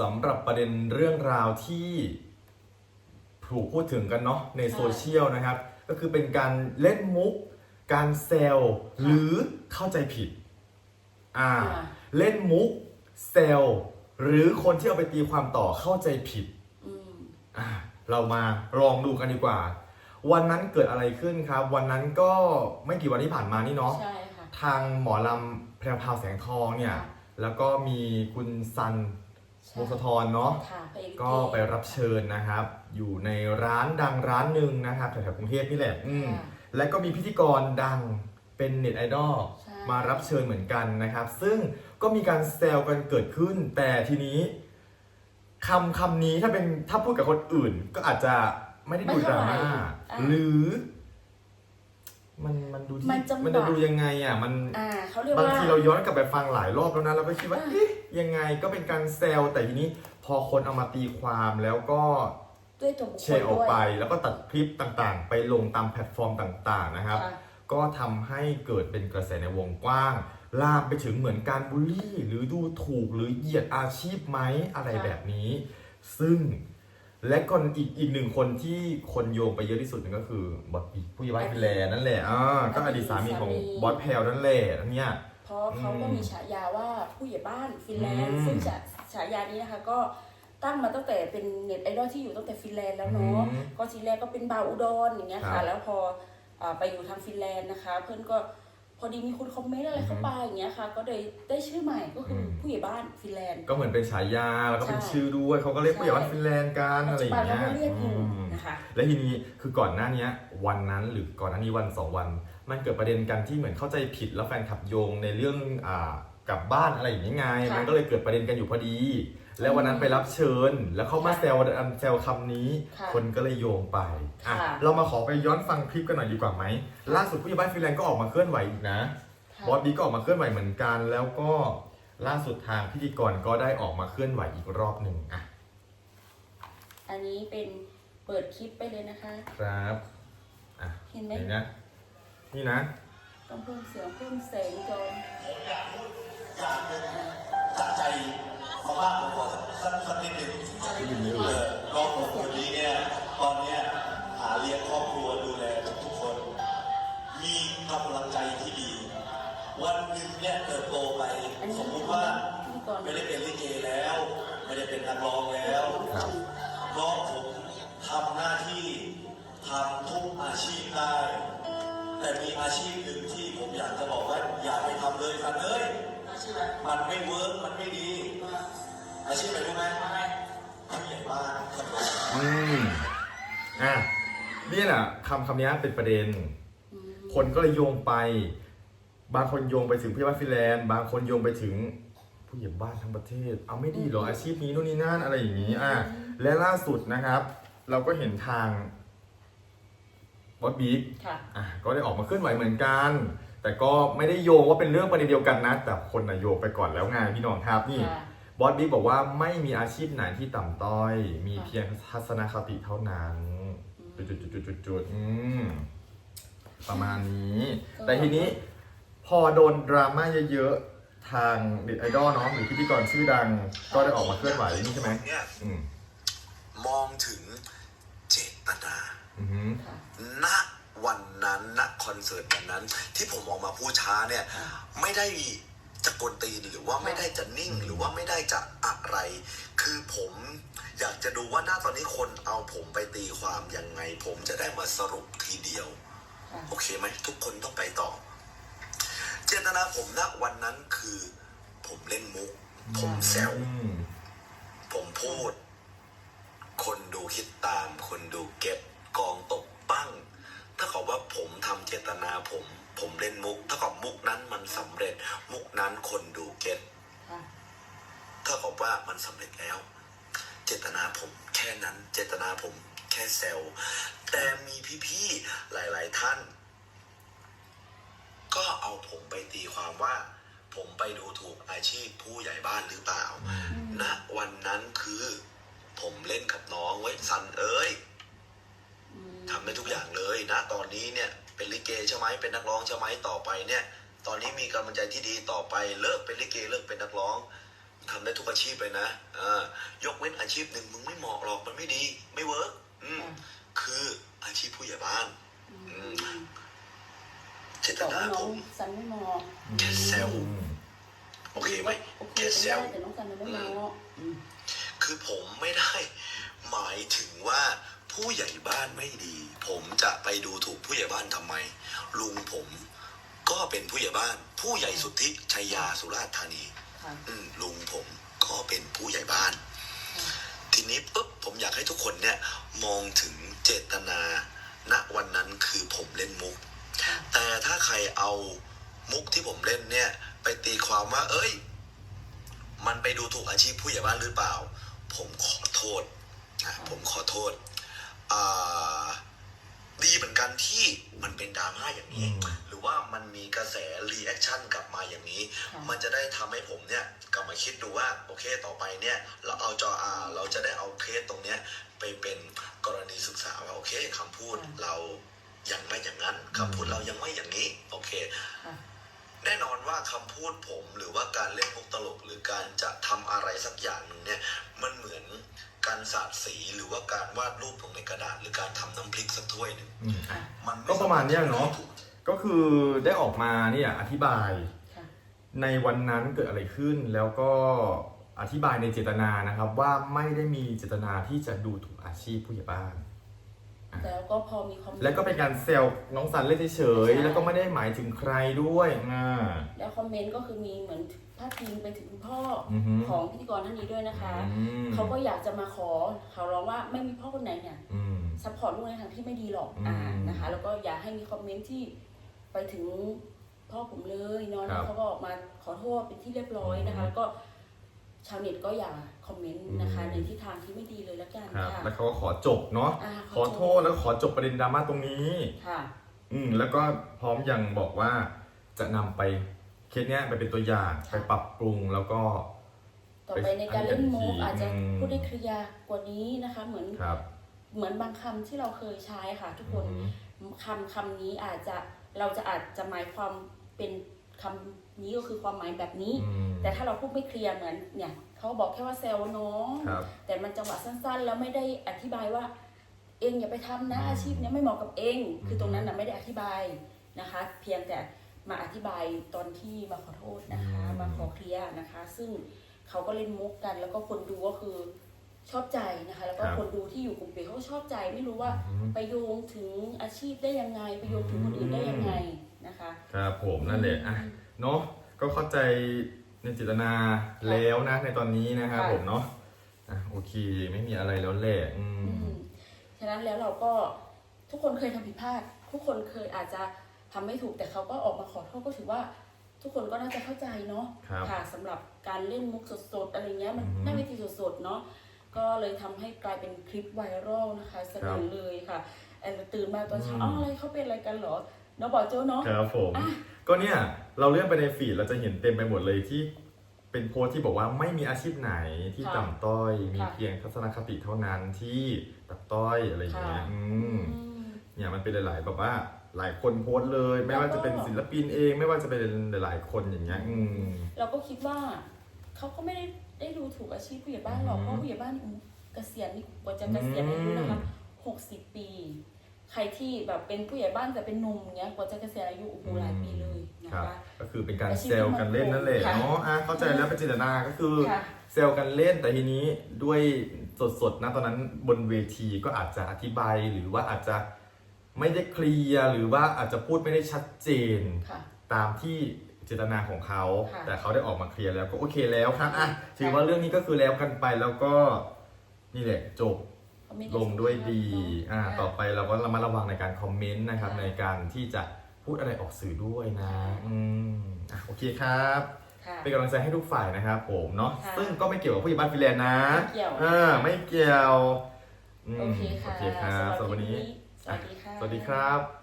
สำหรับประเด็นเรื่องราวที่ถูกพูดถึงกันเนาะในโซเชียลนะครับ ก็คือเป็นการเล่นมุก การแซวหรือเข้าใจผิด อ่าค่ะเล่นมุกแซวหรือคนที่เอาไปตีความต่อเข้าใจผิดอืมอะเรามาลองดูกันดีกว่า วันนั้นเกิดอะไรขึ้นครับ วันนั้นก็ไม่กี่วันที่ผ่านมานี่เนาะใช่ค่ะทางหมอลำแพรวพราวแสงทองเนี่ยค่ะแล้วก็มีคุณซัน ใช่วงศธรเนาะค่ะพระเอกก็ไปรับเชิญนะครับ อยู่ในร้านดังร้านหนึ่งนะครับแถวๆกรุงเทพนี่แหละอืมค่ะ และก็มีพิธีกรดังเป็นเน็ตไอดอลใช่ มารับเชิญเหมือนกันนะครับ ซึ่งก็มีการแซวกันเกิดขึ้น แต่ทีนี้คำคำนี้ถ้าเป็นถ้าพูดกับคนอื่น ก็อาจจะไม่ได้ดูดราม่าหรือ มันมันดูที่มันจังหวะ มันจะดูยังไงอะมันอ่าเขาเรียกบางว่า ทีเราย้อนกลับไปฟังหลายรอบแล้วนะเราก็คิดว่าอ่าเอ๊ะยังไงก็เป็นการแซวแต่ทีนี้พอคนเอามาตีความแล้วก็ด้วยตัวบุคคแชลร์ออกด้วยไป แล้วก็ตัดคลิปต่างๆ ไปลงตามแพลตฟอร์มต่างๆนะครับ ค่ะ ก็ทำให้เกิดเป็นกระแสในวงกว้าง ลามไปถึงเหมือนการบูลลี่ หรือดูถูกหรือเหยียดอาชีพไหมอะไรค่ะ แบบนี้ ซึ่ง และคนอีกอีกหนึ่งคนที่คนโยงไปเยอะที่สุดนั่นก็คือบอสปีผู้ใหญ่บ้านฟินแลนด์นั่นแหละอ่าก็อดีตสามีของบอสแพลวนั่นแหละอันเนี้ยเพราะเขาก็อืมมีฉายาว่าผู้ใหญ่บ้านฟินแลนอืด์มซึ่งฉาฉายานี้นะคะก็ตั้งมาตั้งแต่เป็นเน็ตไอดอลที่อยู่ตั้งแต่ฟินแลนด์แล้วเนาะอืมก็ทีแรกก็เป็นบาวอุดรอย่างเงี้ยครัค่ะบแล้วพออ่าไปอยู่ทางฟินแลนด์นะคะ เพื่อนก็ พอดีมีคนคอมเมนต์อะไรเข้าไปอย่างเงี้ยค่ะ ก็เลยได้ชื่อใหม่ก็คืออมผู้ใหญ่บ้านฟินแลนด์ก็เหมือนเป็นฉายาแล้วก็เป็นใช่ชื่อด้วยเขาก็เรียกผู้ใหญ่บ้านฟินแลนด์กันปัจอะไรจุอบันย่างเราเงี้ยก็เรียกอยู่อืมนะคะและทีนี้คือก่อนหน้านี้วันนั้นหรือก่อนหน้านี้วันสองวัน มันเกิดประเด็นกันที่เหมือนเข้าใจผิดแล้วแฟนขับโยงในเรื่องอ่ากลับบ้านอะไรอย่างนี้ไงค่ะมันก็เลยเกิดประเด็นกันอยู่พอดี แล้ววันนั้นไปรับเชิญ แล้วเขามาค่ะแซวอันแซวคำนี้ ค่ะคนก็เลยโยงไปอะค่ะ เรามาขอไปย้อนฟังคลิปกันหน่อยดีกว่าไหมล่าสุดผู้ใหญ่บ้านฟินแลนด์ก็ออกมาเคลื่อนไหวอีกนะ ค่ะบอสบีก็ออกมาเคลื่อนไหวเหมือนกัน แล้วก็ล่าสุดทางพิธีกรก็ได้ออกมาเคลื่อนไหวอีกรอบหนึ่งอะอันนี้เป็นเปิดคลิปไปเลยนะคะ ครับอะเห็นไหมเห็นนะนี่นะ ต้องเพิ่มเสียงเพิ่มแสงจนจากใจ มาบ้างผมขอสักสักนิดหนึ่งเออน้องผมคนนี้เนี่ย ตอนเนี้ยหาเลี้ยงครอบครัวดูแลทุกคน มีกำลังใจที่ดี วันหนึ่งเนี่ยเติบโตไป สมมุติว่าไม่ได้เป็นลิเกแล้ว ไม่ได้เป็นนักร้องแล้วน้องผมทำหน้าที่ทำทุกอาชีพได้ แต่มีอาชีพหนึ่งที่ผมอยากจะบอกว่าอย่าไปทำเลยกันเลย มันไม่เวิร์กมันไม่ดีอาชีพอะไรรู้ไหมผู้ใหญ่บ้านครับผมอืมอะเนี่ยแหละคำคำนี้เป็นประเด็นอืมคนก็เลยโยงไป บางคนโยงไปถึงผู้ใหญ่บ้านฟินแลนด์ บางคนโยงไปถึงผู้ใหญ่บ้านทั้งประเทศ เอาไม่ดีเหรออาชีพนี้นู่นนี่นั่นอะไรอย่างนี้ อะและล่าสุดนะครับ เราก็เห็นทางบอสบิ๊กค่ะ อะก็ได้ออกมาเคลื่อนไหวเหมือนกัน แต่ก็ไม่ได้โยงว่าเป็นเรื่องประเด็นเดียวกันนะ แต่คนน่ะโยงไปก่อนแล้วไงพี่น้องครับนี่ ค่ะ บอสบิ๊กบอกว่าไม่มีอาชีพไหนที่ต่ำต้อย มีค่ะเพียงทัศนคติเท่านั้นจุดจุดจุดจุดจุดจุดอืมประมาณนี้ก็แต่ทีนี้พอโดนดราม่าเยอะๆ ทางเด็ดไอดอลเนาะหรือพิธีกรชื่อดัง ก็ได้ออกมาเคลื่อนไหวนี่ใช่ไหมเนี่ยอืมมองถึงเจตนาอือหือค่ะณวั นนั้นณคอนเสิร์ตวันนั้น ที่ผมออกมาพูดช้าเนี่ยไม่ได้จะกวนตีนหรือว่าไม่ได้จะนิ่งหรือว่าไม่ได้จะอะไร คือผมอยากจะดูว่าหน้าตอนนี้คนเอาผมไปตีความยังไง ผมจะได้มาสรุปทีเดียวค่ะโอเคไหมทุกคนต้องไปต่อ เจตนาผมณวันนั้นคือ ผมเล่นมุก ผมแซวอืมผมพูด คนดูคิดตาม คนดูเก็บกองตกปั้ง ถ้ากับว่า ผมทำเจตนาผม ผมเล่นมุกถ้ากับมุกนั้นมันสำเร็จ มุกนั้นคนดูเก็ตค่ะถ้ากับว่ามันสำเร็จแล้ว เจตนาผมแค่นั้น เจตนาผมแค่เซลแต่มีพี่ๆหลาย ๆท่าน ก็เอาผมไปตีความว่า ผมไปดูถูกอาชีพผู้ใหญ่บ้านหรือเปล่าณวันนั้นคือ ผมเล่นกับน้องไว้ยสันเอ้ยอืมทำได้ทุก อย่างเลยนะตอนนี้เนี่ยเป็นลิเกใช่ไหมเป็นนักร้องใช่ไหมต่อไปเนี่ยตอนนี้มีกำลังใจที่ดีต่อไปเลิกเป็นลิเกเลิกเป็นนักร้องทำได้ทุกอาชีพเลยนะอ่ายกเว้นอาชีพหนึ่งมึงไม่เหมาะหรอกมันไม่ดี ไม่เวิร์กอืมค่ะคืออาชีพผู้ใหญ่บ้านอืมเจตบอกนาว่าน้ผองมซันไม่มองแค่แซวโอเคไหมโอเคแค่เป็นแซได้วแต่น้องซันยังไม่มองอืมคือผมไม่ได้ หมายถึงว่า ผู้ใหญ่บ้านไม่ดี ผมจะไปดูถูกผู้ใหญ่บ้านทำไม ลุงผมก็เป็นผู้ใหญ่บ้าน ผู้ใหญ่สุทธิชัยยาสุราษฎร์ธานี ค่ะ อืมลุงผมก็เป็นผู้ใหญ่บ้าน ค่ะ ทีนี้ปุ๊บผมอยากให้ทุกคนเนี่ย มองถึงเจตนา ณวันนั้นคือผมเล่นมุกค่ะแต่ถ้าใครเอามุกที่ผมเล่นเนี่ย ไปตีความว่า เอ้ย มันไปดูถูกอาชีพผู้ใหญ่บ้านหรือเปล่า ผมขอโทษนะผมขอโทษอ่า ดีเหมือนกันที่มันเป็นดราม่าอย่างนี้อืมหรือว่ามันมีกระแสรีแอคชั่นกลับมาอย่างนี้ค่ะมันจะได้ทำให้ผมเนี่ยกลับมาคิดดูว่าโอเคต่อไปเนี่ย เราเอาจออาเราจะได้เอาเคสตรงเนี้ยไปเป็นกรณีศึกษาว่าโอเคคำพูดอืมเรายังไม่อย่างนั้นคำพูดเรายังไม่อย่างนี้ โอเคค่ะแน่นอนว่าคำพูดผมหรือว่าการเล่นมุกตลกหรือการจะทำอะไรสักอย่างหนึ่งเนี่ยมันเหมือน การสาดสีหรือว่าการวาดรูปลงในกระดาษ หรือการทำน้ำพริกสักถ้วยหนึ่งอืมอะมันไก็ประมาณเนี้ยเนอะก็คือได้ออกมาเนี่ยอธิบายค่ะ ในวันนั้นเกิดอะไรขึ้น แล้วก็อธิบายในเจตนานะครับว่าไม่ได้มีเจตนาที่จะดูถูกอาชีพผู้ใหญ่บ้าน แล้วก็พอมีคอมเมนต์แล้วก็เป็นการเซลน้องสันเล่นเฉยๆแล้วก็ไม่ได้หมายถึงใครด้วยอ่าแล้วคอมเมนต์ก็คือมีเหมือนพาดพิงไปถึงคุณพ่อออฮึของพิธีกรท่านนี้ด้วยนะคะอืมเขาก็อยากจะมาขอเขาร้องว่าไม่มีพ่อคนไหนเนี่ยอืมซัพพอร์ตลูกในทางที่ไม่ดีหรอกอืมอ่านะคะ แล้วก็อยากให้มีคอมเมนต์ที่ไปถึงพ่อผมเลยเนาะครับแล้วเขาก็ออกมาขอโทษเป็นที่เรียบร้อยนะคะอืมแล้วก็ ชาวเน็ตก็อย่าคอมเมนต์นะคะอืมในทิศทางที่ไม่ดีเลยละกันครับค่ะแล้วเขาก็ขอจบเนาะอ่าขอโทษแล้วขอจบประเด็นดราม่าตรงนี้ ค่ะ อืมแล้วก็พร้อมยังบอกว่าจะนำไปเคสเนี้ยไปเป็นตัวอย่างค่ะไปปรับปรุงแล้วก็ ต่อไปในการเล่นมุกอืมอาจจะพูดได้เคลียร์กว่านี้นะคะ เหมือนครับเหมือนบางคำที่เราเคยใช้ค่ะ ทุกคน อืม คำคำนี้อาจจะเราจะอาจจะหมายความเป็น คำนี้ก็คือความหมายแบบนี้อืมแต่ถ้าเราพูดไม่เคลียร์เหมือนเนี่ยเขาบอกแค่ว่าแซวน้องครับแต่มันจังหวะสั้นๆ แล้วไม่ได้อธิบายว่า เองอย่าไปทำนะอืมอาชีพเนี้ยไม่เหมาะกับเอง คือมตรงนั้นน่ะไม่ได้อธิบายนะคะ เพียงแต่มาอธิบายตอนที่มาขอโทษนะคะ มาขอเคลียร์นะคะ ซึ่งเขาก็เล่นมุกกัน แล้วก็คนดูก็คือชอบใจนะคะ แล้วก็คนดูที่อยู่กลุ่มเปเขาก็ชอบใจไม่รู้ว่าอืมไปโยงถึงอาชีพได้ยังไงไปโยงถึงคนอื่นได้ยังไง นะคะครับผมนั่นแหละอะเนาะก็เข้าใจในเจตนาแล้วนะในตอนนี้นะครับค่ะผมเนาะอะโอเคไม่มีอะไรแล้วแหละอือืมมฉะนั้นแล้วเราก็ทุกคนเคยทำผิดพลาด ทุกคนเคยอาจจะทำไม่ถูกแต่เขาก็ออกมาขอโทษก็ถือว่า ทุกคนก็น่าจะเข้าใจเนาะ ครับ ค่ะสำหรับการเล่นมุกสดๆ อะไรเงี้ยมันอือฮึหน้าเวทีสดๆ เนาะก็เลยทำให้กลายเป็นคลิปไวรัลนะคะสนั่นเลยค่ะแอนตื่นมาตอนเช้าอืม อ้าวอะไรเขาเป็นอะไรกันเหรอ เนาะบอกโจ้เนาะ ครับผม อะ ก็เนี่ย เราเลื่อนไปในฟีดเราจะเห็นเต็มไปหมดเลยที่เป็นโพสต์ที่บอกว่าไม่มีอาชีพไหนที่ค่ะต่ำต้อย มีค่ะเพียงทัศนคติเท่านั้นที่ต่ำต้อยอะไรอย่างเงี้ยค่ะ อืม อืม เนี่ยมันเป็นหลาย ๆ แบบว่าหลายคนโพสต์เลย ไม่ว่าแล้วก็จะเป็นศิลปินเอง ไม่ว่าจะเป็นหลาย ๆ คนอย่างเงี้ยอืม เราก็คิดว่าเขาก็ไม่ได้ได้ดูถูกอาชีพผู้ใหญ่บ้านหรอกอือฮึเพราะผู้ใหญ่บ้านอู้เกษียณนี่กว่าจะเกษียณอายุนะคะอืมหกสิบปี ใครที่แบบเป็นผู้ใหญ่บ้านแต่เป็นหนุ่มเงี้ยกว่าจะเกษียณอายุโอ้โหหลายปีเลยนะครับคะ ก็คือเป็นการอาชีพเซลล์กันเล่นนั่นแหละค่ะเนาะอะเข้าใจแล้วเป็นเจตนาก็คือค่ะเซลล์กันเล่นแต่ทีนี้ด้วยสดๆนะตอนนั้นบนเวทีก็อาจจะอธิบายหรือว่าอาจจะไม่ได้เคลียร์หรือว่าอาจจะพูดไม่ได้ชัดเจน ค่ะตามที่เจตนาของเขา ค่ะแต่เขาได้ออกมาเคลียร์แล้วก็โอเคแล้วครับอะค่ะถือว่าเรื่องนี้ก็คือแล้วกันไปแล้วก็นี่แหละจบเขาไม่ไลงด้วยดีเนะอ่าค่ะต่อไปเราก็ระมัดระวังในการคอมเมนต์นะครับค่ะในการที่จะพูดอะไรออกสื่อด้วยนะค่ะอืมอะโอเคครับ ค่ะ เป็นกำลังใจให้ทุกฝ่ายนะครับผมเนาะค่ะซึ่งก็ไม่เกี่ยวกับผู้ใหญ่บ้านฟินแลนด์นะไม่เกี่ยว อ่าไม่เกี่ยวอืมโอเคค่ะโอเคครับสำหรับสำหรับวันนี้คลิปสวัสดีค่ะ สวัสดีครับ